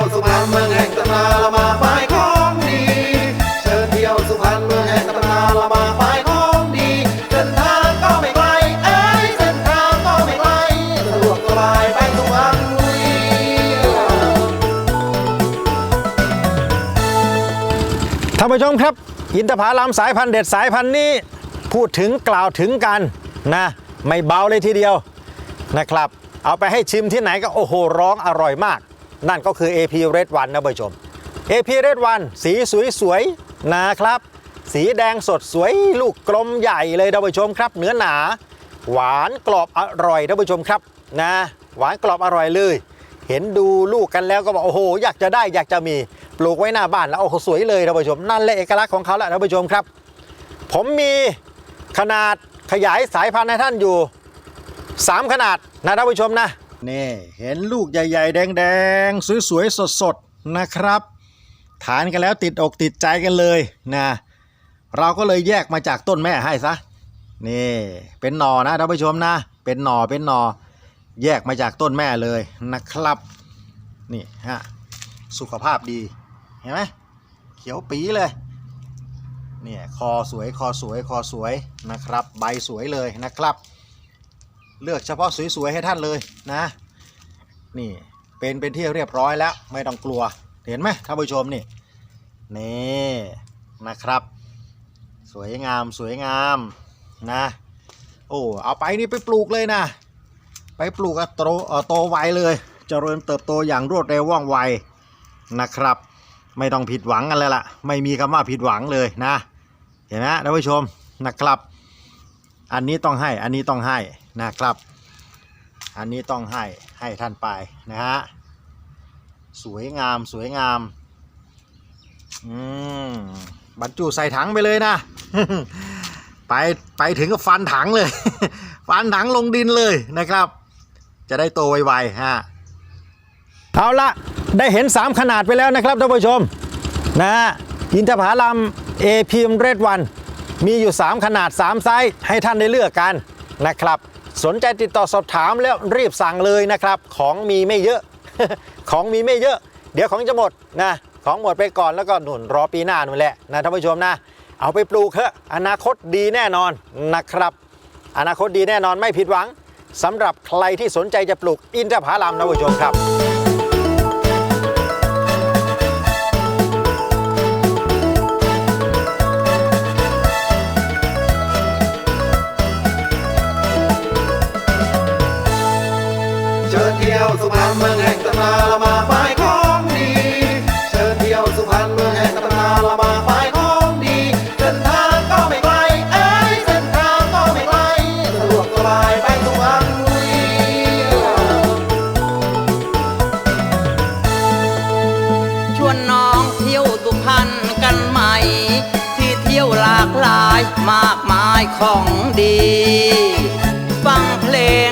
เที่ยวสุพรรณเมืองแห่งตำนานเรามาฝ่ายของดีเชิญเที่ยวสุพรรณเมืองแห่งตำนานเรามาฝ่ายของดีเส้นทางก็ไม่ไกลเอ้ยเส้นทางก็ไม่ไกลสะดวกสบายไปสุพรรณบุรีท่านผู้ชมครับ อินทผลัมสายพันธุ์เด็ดสายพันธุ์นี้พูดถึงกล่าวถึงกันนะไม่เบาเลยทีเดียวนะครับ เอาไปให้ชิมที่ไหนก็โอ้โหร้องอร่อยมาก นั่นก็คือ AP Red One นะผู้ชม AP Red One สีสวยๆนะครับ สีแดงสดสวยลูกกลมใหญ่เลยท่านผู้ชมครับ เนื้อหนา หวานกรอบอร่อยท่านผู้ชมครับนะหวานกรอบอร่อยเลย เห็นดูลูกกันแล้วก็บอกโอ้โห อยากจะได้อยากจะมีปลูกไว้หน้าบ้านแล้วโอ้โหสวยเลยท่านผู้ชม นั่นแหละเอกลักษณ์ของเขาแหละท่านผู้ชมครับ ผมมีขนาดขยายสายพันธุ์ให้ท่านอยู่ 3 ขนาดนะท่านผู้ชมนะ นี่เห็นลูกใหญ่ ๆ แดงๆสวยๆสดๆนะครับ ทานกันแล้วติดอกติดใจกันเลยนะเราก็เลยแยกมาจากต้นแม่ให้ซะนี่เป็นหน่อนะท่านผู้ชมนะ เป็นหน่อเป็นหน่อแยกมาจากต้นแม่เลยนะครับนี่ฮะสุขภาพดีเห็นไหมเขียวปีเลยเนี่ยคอสวยคอสวยคอสวยนะครับ ใบสวยเลยนะครับ เลือกเฉพาะสวยๆให้ท่านเลยนะ นี่เป็นเป็นที่เรียบร้อยแล้วไม่ต้องกลัวเห็นไหมท่านผู้ชมนี่นี่นะครับ สวยงามสวยงามนะโอ้เอาไปนี่ไปปลูกเลยนะ ไปปลูกอะโตเอ่อโตไวเลยเจริญเติบโตอย่างรวดเร็วว่องไวนะครับ ไม่ต้องผิดหวังกันเลยล่ะ ไม่มีคำว่าผิดหวังเลยนะ เห็นไหมท่านผู้ชมนะครับ อันนี้ต้องให้อันนี้ต้องให้ นะครับ อันนี้ต้องให้ให้ท่านไปนะฮะสวยงามสวยงามอืมบรรจุใส่ถังไปเลยนะไปไปถึงก็ฟันถังเลย ฟันถังลงดินเลยนะครับ จะได้โตไวๆฮะเอาละได้เห็น 3 ขนาดไปแล้วนะครับท่านผู้ชมนะอินทผลัม AP Red One มีอยู่ 3 ขนาด 3 ไซส์ให้ท่านได้เลือกกันนะครับ สนใจติดต่อสอบถามแล้วรีบสั่งเลยนะครับ ของมีไม่เยอะ ของมีไม่เยอะ เดี๋ยวของจะหมดนะของหมดไปก่อนแล้วก็หนุนรอปีหน้านู่นแหละนะท่านผู้ชมนะ เอาไปปลูกเถอะอนาคตดีแน่นอนนะครับ อนาคตดีแน่นอนไม่ผิดหวังสำหรับใครที่สนใจจะปลูกอินทผลัมนะผู้ชมครับ มากมายของดี ฟังเพลง